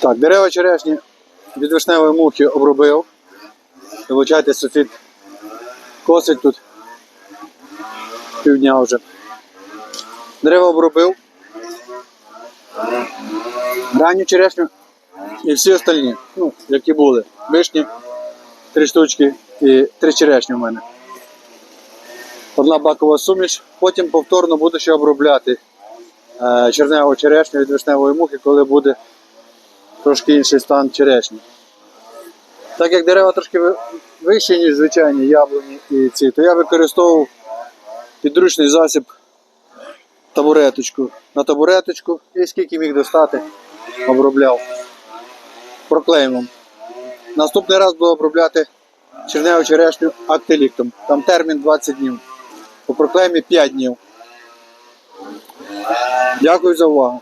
Так, дерева черешні від вишневої мухи обробив. Вибачайте, софіт косить тут півдня вже. Дерева обробив. Ранню черешню і всі остальні, ну, які були. Вишні, три штучки і три черешні в мене. Одна бакова суміш. Потім повторно буду ще обробляти черневу черешню від вишневої мухи, коли буде трошки інший стан черешні. Так як дерева трошки вищі, ніж звичайні яблуні і ці, то я використовував підручний засіб табуреточку. На табуреточку і скільки міг достати, обробляв проклеймом. Наступний раз буду обробляти черневу черешню актиліктом. Там термін 20 днів. По проклеймі 5 днів. Дякую за увагу.